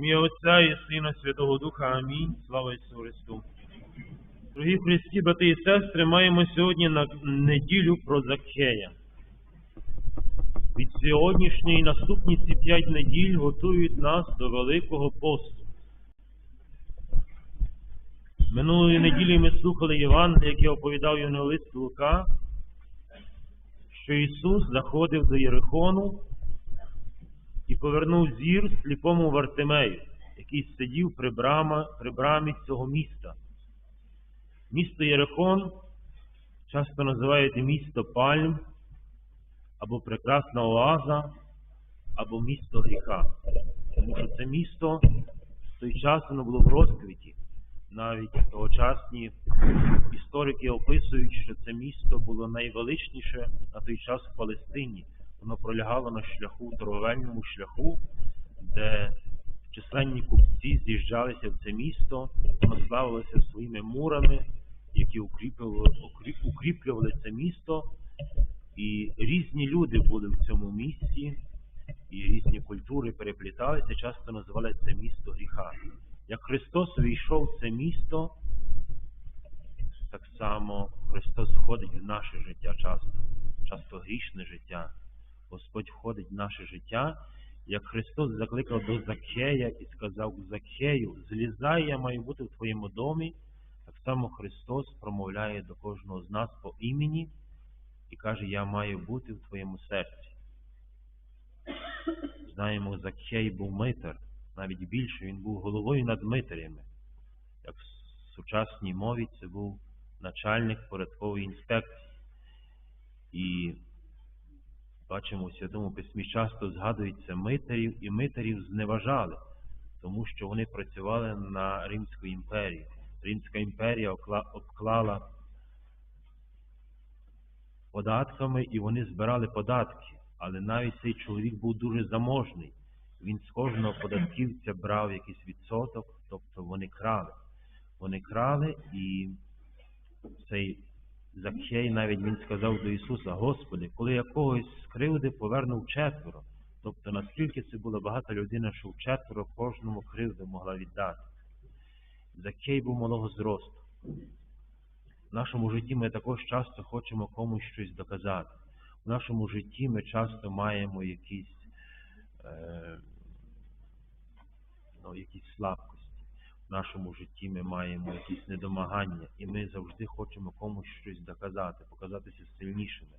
Ім'я Отця і Сина Святого Духа. Амінь. Слава Ісусу Христу. Дорогі Христі, брати і сестри, маємо сьогодні на неділю про Закхея. Від сьогоднішньої наступні ці п'ять неділь готують нас до Великого посту. Минулої неділі ми слухали Євангелія, яке оповідав Євангелист Лука, що Ісус заходив до Єрихону повернув зір сліпому Вартимею, який сидів при, брама, при брамі цього міста. Місто Єрихон часто називають місто Пальм, або Прекрасна Оаза, або місто гріха. Тому що це місто в той час воно було в розквіті. Навіть тогочасні історики описують, що це місто було найвеличніше на той час в Палестині. Воно пролягало на шляху, торговельному шляху, де численні купці з'їжджалися в це місто, воно славилося своїми мурами, які укріплювали, укріплювали це місто. І різні люди були в цьому місці, і різні культури перепліталися, часто називали це місто гріха. Як Христос увійшов в це місто, так само Христос входить в наше життя часто, часто грішне життя. Господь входить в наше життя, як Христос закликав до Закхея і сказав Закхею, злізай, я маю бути в твоєму домі. Так само Христос промовляє до кожного з нас по імені і каже, я маю бути в твоєму серці. Знаємо, Закхей був митар, навіть більше він був головою над митарями. Як в сучасній мові це був начальник порядкової інспекції. І бачимо у Святому Письмі часто згадується митарів, і митарів зневажали, тому що вони працювали на Римську імперію. Римська імперія обклала податками і вони збирали податки. Але навіть цей чоловік був дуже заможний. Він з кожного податківця брав якийсь відсоток, тобто вони крали. Вони крали, і цей Закхей навіть він сказав до Ісуса, Господи, коли я когось скривди, повернув четверо. Тобто наскільки це була багата людина, що в четверо кожному кривди могла віддати. Закхей був малого зросту. В нашому житті ми також часто хочемо комусь щось доказати. В нашому житті ми часто маємо якісь, е, ну, якісь слабкості. Нашому житті ми маємо якісь недомагання, і ми завжди хочемо комусь щось доказати, показатися сильнішими.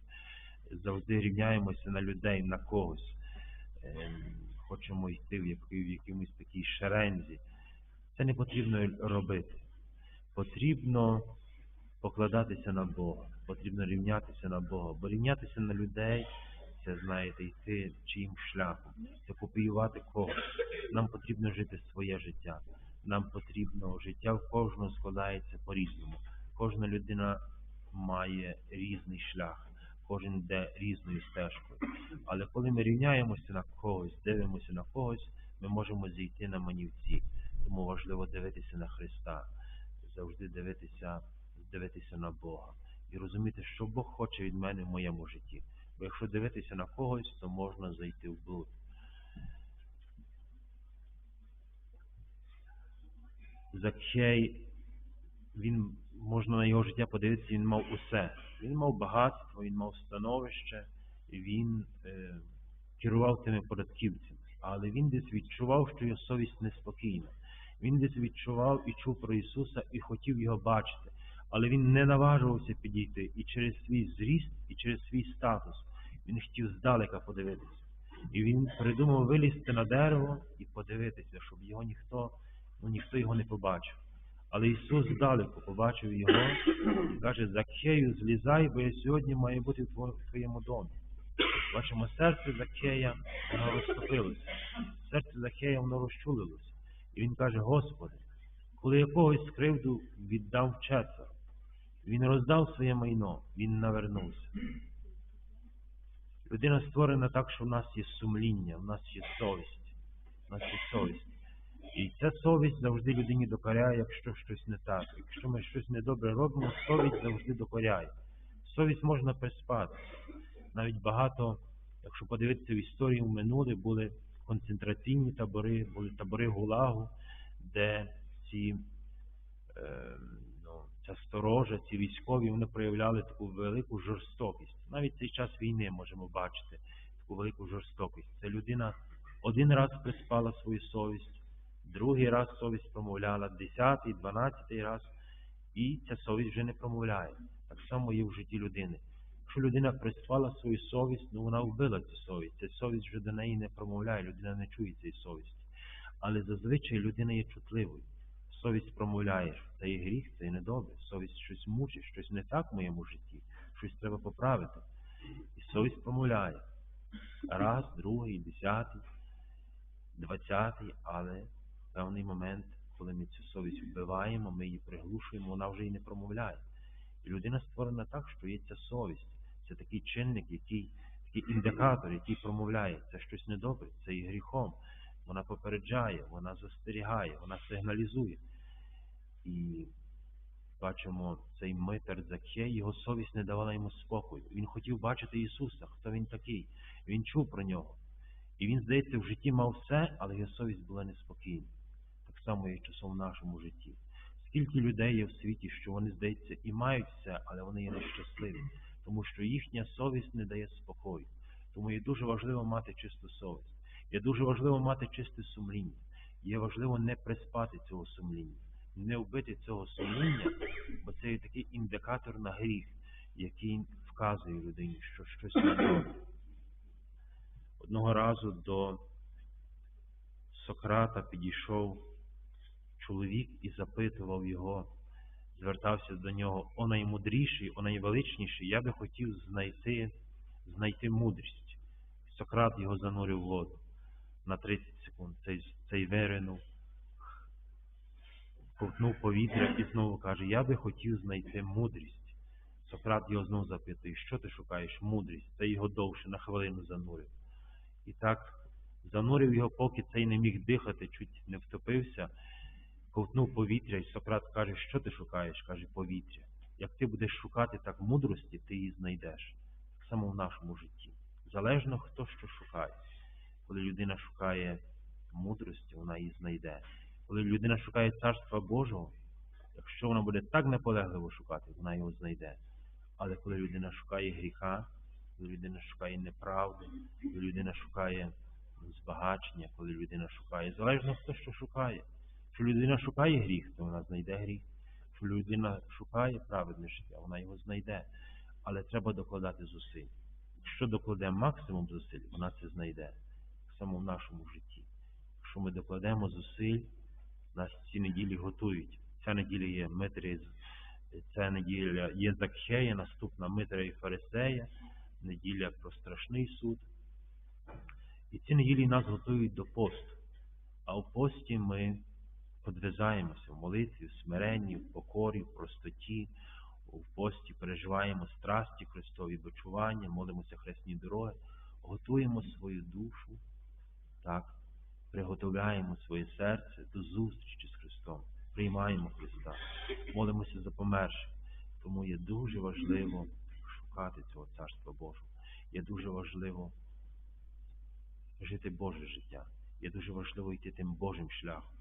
Завжди рівняємося на людей, на когось. Е, хочемо йти в, який- в якомусь такій шерензі. Це не потрібно робити. Потрібно покладатися на Бога, потрібно рівнятися на Бога, бо рівнятися на людей це, знаєте, йти чиїм шляхом, це копіювати когось. Нам потрібно жити своє життя. Нам потрібно життя в кожного складається по-різному. Кожна людина має різний шлях, кожен йде різною стежкою. Але коли ми рівняємося на когось, дивимося на когось, ми можемо зійти на манівці. Тому важливо дивитися на Христа, завжди дивитися, дивитися на Бога і розуміти, що Бог хоче від мене в моєму житті. Бо якщо дивитися на когось, то можна зайти в блуд. Закхей, він, можна на його життя подивитися, він мав усе. Він мав багатство, він мав становище, він е, керував тими податківцями. Але він десь відчував, що його совість неспокійна. Він десь відчував і чув про Ісуса і хотів його бачити. Але він не наважувався підійти і через свій зріст, і через свій статус. Він хотів здалека подивитися. І він придумав вилізти на дерево і подивитися, щоб його ніхто, ну ніхто його не побачив. Але Ісус здалеку побачив його і каже, Закхею, злізай, бо я сьогодні маю бути в тво- твоєму домі. Бачимо, серце Закхея, воно розтопилося. Серце Закхея, воно розчулилося. І він каже, Господи, коли якогось скривду віддав четверо, він роздав своє майно, він навернувся. Людина створена так, що в нас є сумління, в нас є совість. В нас є совість. І ця совість завжди людині докоряє, якщо щось не так. Якщо ми щось недобре робимо, совість завжди докоряє. Совість можна приспати. Навіть багато, якщо подивитися в історію в минуле, були концентраційні табори, були табори ГУЛАГу, де ці е, ну, ця сторожа, ці військові, вони проявляли таку велику жорстокість. Навіть цей час війни можемо бачити таку велику жорстокість. Це людина один раз приспала свою совість, другий раз совість промовляла, десятий, дванадцятий раз, і ця совість вже не промовляє. Так само є в житті людини. Якщо людина приспала свою совість, ну вона вбила цю совість. Ця совість вже до неї не промовляє, людина не чує цієї совісті. Але зазвичай людина є чутливою. Совість промовляє, що це є гріх, це є недобре. Совість щось мучить, щось не так в моєму житті, щось треба поправити. І совість промовляє. Раз, другий, десятий, двадцятий, але певний момент, коли ми цю совість вбиваємо, ми її приглушуємо, вона вже і не промовляє. І людина створена так, що є ця совість. Це такий чинник, який, такий індикатор, який промовляє. Це щось недобре, це є гріхом. Вона попереджає, вона застерігає, вона сигналізує. І бачимо, цей митер Закхей, його совість не давала йому спокою. Він хотів бачити Ісуса, хто він такий. Він чув про нього. І він, здається, в житті мав все, але його совість була неспокійна. Так само є часом в нашому житті. Скільки людей є в світі, що вони, здається, і мають все, але вони є нещасливі, тому що їхня совість не дає спокою. Тому є дуже важливо мати чисту совість. Є дуже важливо мати чисте сумління. Є важливо не приспати цього сумління, не вбити цього сумління, бо це є такий індикатор на гріх, який вказує людині, що щось не добре. Одного разу до Сократа підійшов чоловік і запитував його, звертався до нього, о наймудріший, о найвеличніший, я би хотів знайти знайти мудрість. Сократ його занурив в воду на 30 секунд. Цей, цей виринув, ковтнув повітря і знову каже, я би хотів знайти мудрість. Сократ його знову запитує, що ти шукаєш? Мудрість. Це його довше на хвилину занурив. І так занурив його, поки цей не міг дихати, чуть не втопився, ковтнув повітря, і Сократ каже, що ти шукаєш? Каже, повітря. Як ти будеш шукати так мудрості, ти її знайдеш. Так само в нашому житті. Залежно хто що шукає. Коли людина шукає мудрості, вона її знайде. Коли людина шукає Царства Божого, якщо вона буде так наполегливо шукати, вона його знайде. Але коли людина шукає гріха, коли людина шукає неправди, коли людина шукає збагачення, коли людина шукає, залежно хто що шукає. Якщо людина шукає гріх, то вона знайде гріх. Якщо людина шукає праведне життя, вона його знайде. Але треба докладати зусиль. Якщо докладе максимум зусиль, вона це знайде. Так само в нашому житті. Якщо ми докладемо зусиль, нас ці неділі готують. Ця неділя є Митрі, ця неділя є Закхея, наступна Митря і Фарисея, неділя про страшний суд. І ці неділі нас готують до посту. А у пості ми подвизаємося в молитві, в смиренні, в покорі, в простоті, в пості переживаємо страсті Христові бочування, молимося хресні дороги, готуємо свою душу, так, приготовляємо своє серце до зустрічі з Христом, приймаємо Христа, молимося за померших. Тому є дуже важливо шукати цього Царства Божого. Є дуже важливо жити Боже життя. Є дуже важливо йти тим Божим шляхом.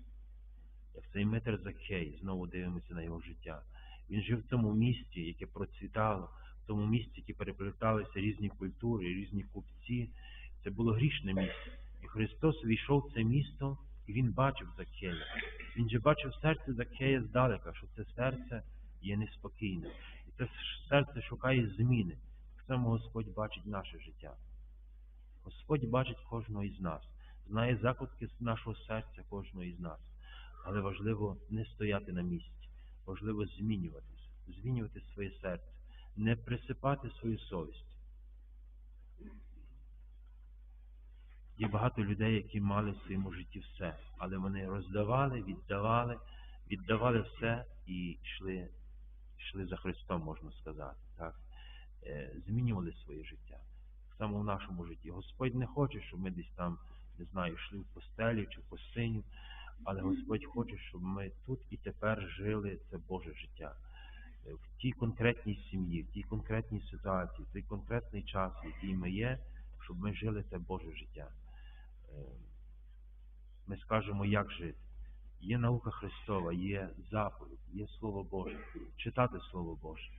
Як цей Митр Закхей, знову дивимося на його життя. Він жив в цьому місті, яке процвітало, в тому місці, яке переплеталися різні культури, різні купці. Це було грішне місце. І Христос війшов в це місто, і Він бачив Закхея. Він же бачив серце Закхея здалека, що це серце є неспокійне. І це серце шукає зміни. Так само Господь бачить наше життя. Господь бачить кожного із нас, знає закутки нашого серця кожного із нас. Але важливо не стояти на місці, важливо змінюватися, змінювати своє серце, не присипати свою совість. Є багато людей, які мали в своєму житті все, але вони роздавали, віддавали, віддавали все і йшли, йшли за Христом, можна сказати. Так? Змінювали своє життя. Само в нашому житті. Господь не хоче, щоб ми десь там, не знаю, йшли в постелі чи в постиню. Але Господь хоче, щоб ми тут і тепер жили це Боже життя. В тій конкретній сім'ї, в тій конкретній ситуації, в той конкретний час, в який ми є, щоб ми жили це Боже життя. ми скажемо, як жити. Є наука Христова, є заповідь, є Слово Боже, читати Слово Боже.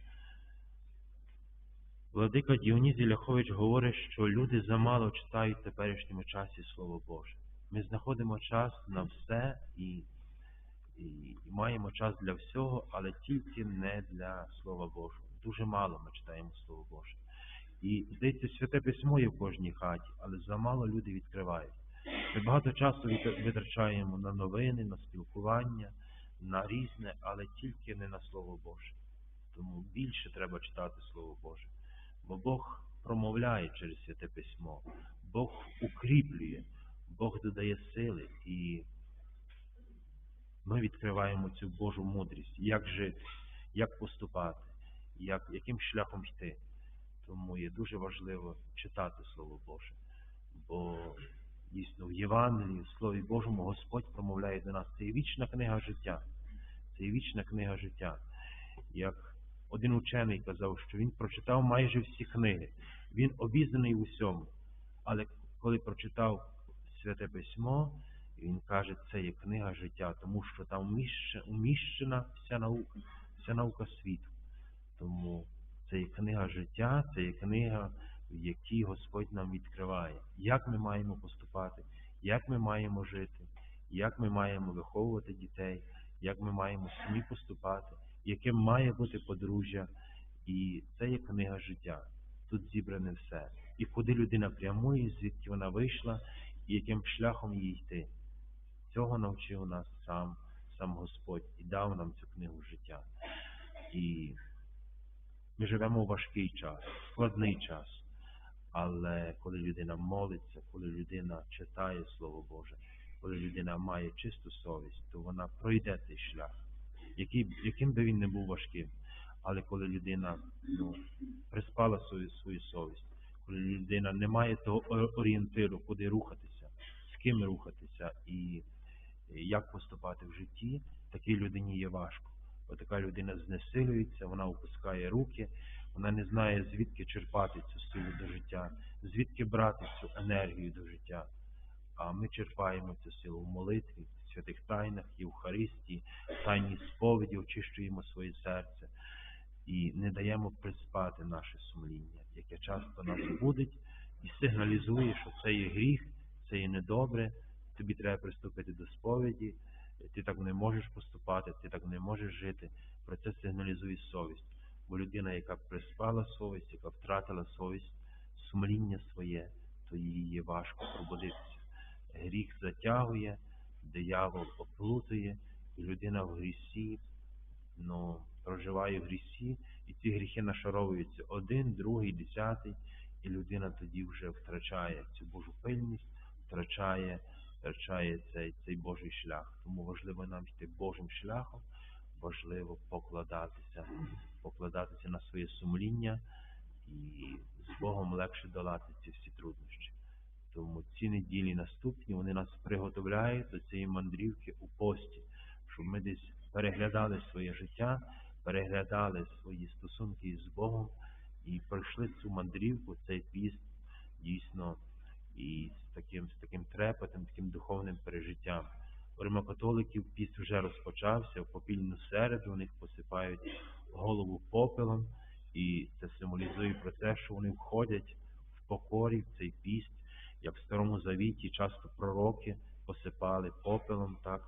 Владика Діонізій Ляхович говорить, що люди замало читають в теперішньому часі Слово Боже. Ми знаходимо час на все і, і, і маємо час для всього, але тільки не для Слова Божого. Дуже мало ми читаємо Слово Боже. І здається, святе письмо є в кожній хаті, але замало люди відкривають. Ми багато часу витрачаємо на новини, на спілкування, на різне, але тільки не на Слово Боже. Тому більше треба читати Слово Боже. Бо Бог промовляє через святе письмо, Бог укріплює, Бог додає сили і ми відкриваємо цю Божу мудрість, як жити, як поступати, як, яким шляхом йти. Тому є дуже важливо читати Слово Боже. Бо дійсно в Євангелії, в Слові Божому, Господь промовляє до нас. Це є вічна книга життя. Це є вічна книга життя. Як один учений казав, що він прочитав майже всі книги. Він обізнаний в усьому. Але коли прочитав Святе Письмо, і він каже, це є книга життя, тому що там вміщена вся наука, вся наука світу. Тому це є книга життя, це є книга, в якій Господь нам відкриває, як ми маємо поступати, як ми маємо жити, як ми маємо виховувати дітей, як ми маємо самі поступати, яким має бути подружжя. І це є книга життя. Тут зібране все. І куди людина прямує, звідки вона вийшла, яким шляхом їй йти. Цього навчив нас сам, сам Господь і дав нам цю книгу життя. І ми живемо у важкий час, складний час. Але коли людина молиться, коли людина читає Слово Боже, коли людина має чисту совість, то вона пройде цей шлях, який, яким би він не був важким. Але коли людина ну, приспала свою, свою совість, коли людина не має того орієнтиру, куди рухатися, ким рухатися і е, як поступати в житті, такій людині є важко. Бо така людина знесилюється, вона опускає руки, вона не знає, звідки черпати цю силу до життя, звідки брати цю енергію до життя. А ми черпаємо цю силу в молитві, в святих тайнах, Євхаристії, тайній сповіді, очищуємо своє серце і не даємо приспати наше сумління, яке часто нас будить і сигналізує, що це є гріх, це є недобре, тобі треба приступити до сповіді, ти так не можеш поступати, ти так не можеш жити. Про це сигналізує совість. Бо людина, яка приспала совість, яка втратила совість, сумління своє, то їй є важко пробудитися. Гріх затягує, диявол оплутує, і людина в грісі, ну, проживає в грісі, і ці гріхи нашаровуються один, другий, десятий, і людина тоді вже втрачає цю Божу пильність, втрачає, втрачає цей, цей Божий шлях. Тому важливо нам йти Божим шляхом, важливо покладатися, покладатися на своє сумління, і з Богом легше долати ці всі труднощі. Тому ці неділі наступні вони нас приготовляють до цієї мандрівки у пості, щоб ми десь переглядали своє життя, переглядали свої стосунки з Богом і пройшли цю мандрівку, цей піст дійсно і з таким, з таким трепетом, таким духовним пережиттям. У римокатоликів піст вже розпочався, в попільну середу у них посипають голову попелом, і це символізує про те, що вони входять в покорі в цей піст, як в Старому Завіті часто пророки посипали попелом так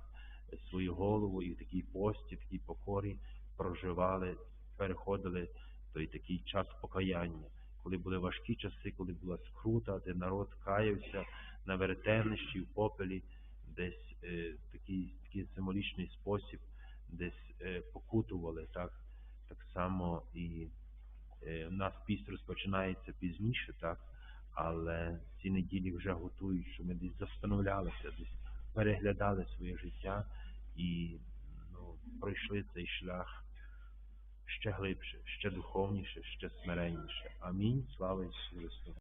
свою голову і в такій пості, в такій покорі проживали, переходили той такий час покаяння, коли були важкі часи, коли була скрута, де народ каявся на веретенищі, в попелі, десь е, такий, такий символічний спосіб, десь е, покутували так, так само і е, у нас піст розпочинається пізніше, так, але ці неділі вже готують, що ми десь застановлялися, десь переглядали своє життя і ну, пройшли цей шлях ще глибше, ще духовніше, ще смиренніше. Амінь. Слава Ісусу Христу.